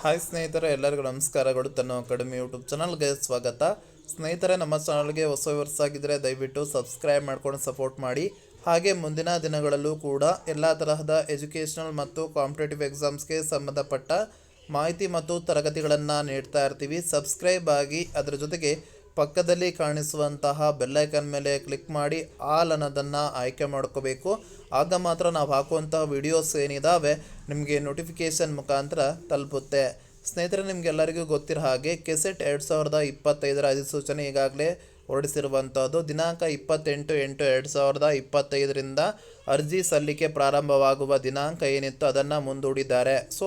Hi ಸ್ನೇಹಿತರೆ, ಎಲ್ಲರಿಗೂ ನಮಸ್ಕಾರಗಳು ತನ್ನ ಅಕಾಡೆಮಿ ಯೂಟ್ಯೂಬ್ ಚಾನಲ್ಗೆ ಸ್ವಾಗತ. ಸ್ನೇಹಿತರೆ, ನಮ್ಮ ಚಾನಲ್ಗೆ ಹೊಸ ವರ್ಷ ಆಗಿದ್ದರೆ ದಯವಿಟ್ಟು ಸಬ್ಸ್ಕ್ರೈಬ್ ಮಾಡ್ಕೊಂಡು ಸಪೋರ್ಟ್ ಮಾಡಿ. ಹಾಗೆ ಮುಂದಿನ ದಿನಗಳಲ್ಲೂ ಕೂಡ ಎಲ್ಲ ತರಹದ ಎಜುಕೇಷನಲ್ ಮತ್ತು ಕಾಂಪಿಟೇಟಿವ್ ಎಕ್ಸಾಮ್ಸ್ಗೆ ಸಂಬಂಧಪಟ್ಟ ಮಾಹಿತಿ ಮತ್ತು ತರಗತಿಗಳನ್ನು ನೀಡ್ತಾ ಇರ್ತೀವಿ. ಸಬ್ಸ್ಕ್ರೈಬ್ ಆಗಿ ಅದರ ಜೊತೆಗೆ ಪಕ್ಕದಲ್ಲಿ ಕಾಣಿಸುವಂತಹ ಬೆಲ್ಲೈಕನ್ ಮೇಲೆ ಕ್ಲಿಕ್ ಮಾಡಿ ಆಲ್ ಅನ್ನೋದನ್ನು ಆಯ್ಕೆ ಮಾಡ್ಕೋಬೇಕು. ಆಗ ಮಾತ್ರ ನಾವು ಹಾಕುವಂಥ ವಿಡಿಯೋಸ್ ಏನಿದಾವೆ, ನಿಮಗೆ ನೋಟಿಫಿಕೇಷನ್ ಮುಖಾಂತರ ತಲುಪುತ್ತೆ. ಸ್ನೇಹಿತರೆ, ನಿಮಗೆಲ್ಲರಿಗೂ ಗೊತ್ತಿರೋ ಹಾಗೆ ಕೆಸೆಟ್ ಎರಡು ಸಾವಿರದ ಇಪ್ಪತ್ತೈದರ ಅಧಿಸೂಚನೆ ಈಗಾಗಲೇ ಹೊರಡಿಸಿರುವಂಥದ್ದು ದಿನಾಂಕ ಇಪ್ಪತ್ತೆಂಟು ಎಂಟು ಎರಡು ಸಾವಿರದ ಇಪ್ಪತ್ತೈದರಿಂದ ಅರ್ಜಿ ಸಲ್ಲಿಕೆ ಪ್ರಾರಂಭವಾಗುವ ದಿನಾಂಕ ಏನಿತ್ತು ಅದನ್ನು ಮುಂದೂಡಿದ್ದಾರೆ. ಸೊ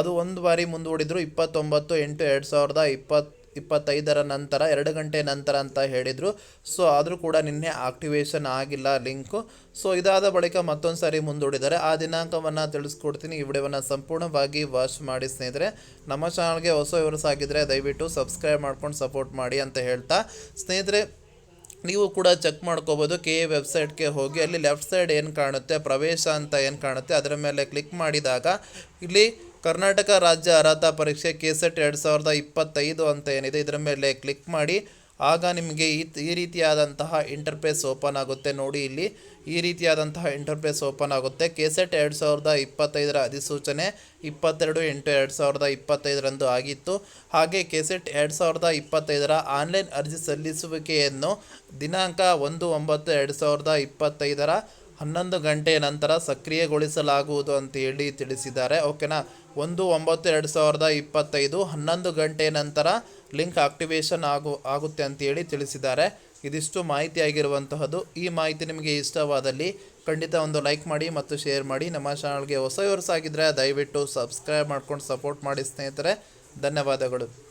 ಅದು ಒಂದು ಬಾರಿ ಮುಂದೂಡಿದ್ರು ಇಪ್ಪತ್ತೊಂಬತ್ತು ಎಂಟು ಎರಡು ಸಾವಿರದ ಇಪ್ಪತ್ತು ಇಪ್ಪತ್ತೈದರ ನಂತರ, ಎರಡು ಗಂಟೆ ನಂತರ ಅಂತ ಹೇಳಿದರು. ಸೊ ಆದರೂ ಕೂಡ ನಿನ್ನೆ ಆಕ್ಟಿವೇಶನ್ ಆಗಿಲ್ಲ ಲಿಂಕು ಸೊ ಇದಾದ ಬಳಿಕ ಮತ್ತೊಂದು ಸಾರಿ ಮುಂದೂಡಿದ್ದಾರೆ. ಆ ದಿನಾಂಕವನ್ನು ತಿಳಿಸ್ಕೊಡ್ತೀನಿ. ಈ ವಿಡಿಯೋವನ್ನು ಸಂಪೂರ್ಣವಾಗಿ ವಾಚ್ ಮಾಡಿ ಸ್ನೇಹಿತರೆ. ನಮ್ಮ ಚಾನಲ್ಗೆ ಹೊಸ ವಿವರಸ್ ಆಗಿದ್ದರೆ ದಯವಿಟ್ಟು ಸಬ್ಸ್ಕ್ರೈಬ್ ಮಾಡ್ಕೊಂಡು ಸಪೋರ್ಟ್ ಮಾಡಿ ಅಂತ ಹೇಳ್ತಾ. ಸ್ನೇಹಿತರೆ ನೀವು ಕೂಡ ಚೆಕ್ ಮಾಡ್ಕೋಬೋದು. ಕೆ ಎ ವೆಬ್ಸೈಟ್ಗೆ ಹೋಗಿ, ಅಲ್ಲಿ ಲೆಫ್ಟ್ ಸೈಡ್ ಏನು ಕಾಣುತ್ತೆ, ಪ್ರವೇಶ ಅಂತ ಏನು ಕಾಣುತ್ತೆ, ಅದರ ಮೇಲೆ ಕ್ಲಿಕ್ ಮಾಡಿದಾಗ ಇಲ್ಲಿ ಕರ್ನಾಟಕ ರಾಜ್ಯ ಅರ್ಹತಾ ಪರೀಕ್ಷೆ ಕೆ ಸೆಟ್ ಎರಡು ಸಾವಿರದ ಇಪ್ಪತ್ತೈದು ಅಂತ ಏನಿದೆ, ಇದರ ಮೇಲೆ ಕ್ಲಿಕ್ ಮಾಡಿ. ಆಗ ನಿಮಗೆ ಈ ಈ ರೀತಿಯಾದಂತಹ ಇಂಟರ್ಫೇಸ್ ಓಪನ್ ಆಗುತ್ತೆ. ನೋಡಿ ಇಲ್ಲಿ ಈ ರೀತಿಯಾದಂತಹ ಇಂಟರ್ಫೇಸ್ ಓಪನ್ ಆಗುತ್ತೆ. ಕೆಸೆಟ್ ಎರಡು ಸಾವಿರದ ಇಪ್ಪತ್ತೈದರ ಅಧಿಸೂಚನೆ ಇಪ್ಪತ್ತೆರಡು ಎಂಟು ಎರಡು ಸಾವಿರದ ಇಪ್ಪತ್ತೈದರಂದು ಆಗಿತ್ತು. ಹಾಗೆ ಕೆಸೆಟ್ ಎರಡು ಸಾವಿರದ ಇಪ್ಪತ್ತೈದರ ಆನ್ಲೈನ್ ಅರ್ಜಿ ಸಲ್ಲಿಸುವಿಕೆಯನ್ನು ದಿನಾಂಕ ಒಂದು ಒಂಬತ್ತು ಎರಡು ಸಾವಿರದ ಇಪ್ಪತ್ತೈದರ ಹನ್ನೊಂದು ಗಂಟೆಯ ನಂತರ ಸಕ್ರಿಯಗೊಳಿಸಲಾಗುವುದು ಅಂತ ಹೇಳಿ ತಿಳಿಸಿದ್ದಾರೆ. ಓಕೆನಾ? ಒಂದು, ಒಂಬತ್ತು, ಎರಡು ಸಾವಿರದ ಇಪ್ಪತ್ತೈದು ಹನ್ನೊಂದು ಗಂಟೆಯ ನಂತರ ಲಿಂಕ್ ಆಕ್ಟಿವೇಶನ್ ಆಗು, ಆಗುತ್ತೆ ಅಂತೇಳಿ ತಿಳಿಸಿದ್ದಾರೆ. ಇದಿಷ್ಟು ಮಾಹಿತಿ ಆಗಿರುವಂತಹದ್ದು. ಈ ಮಾಹಿತಿ ನಿಮಗೆ ಇಷ್ಟವಾದಲ್ಲಿ ಖಂಡಿತ ಒಂದು ಲೈಕ್ ಮಾಡಿ ಮತ್ತು ಶೇರ್ ಮಾಡಿ. ನಮ್ಮ ಚಾನಲ್ಗೆ ಹೊಸ ಆಗಿದ್ದರೆ ದಯವಿಟ್ಟು ಸಬ್ಸ್ಕ್ರೈಬ್ ಮಾಡ್ಕೊಂಡು ಸಪೋರ್ಟ್ ಮಾಡಿ ಸ್ನೇಹಿತರೆ. ಧನ್ಯವಾದಗಳು.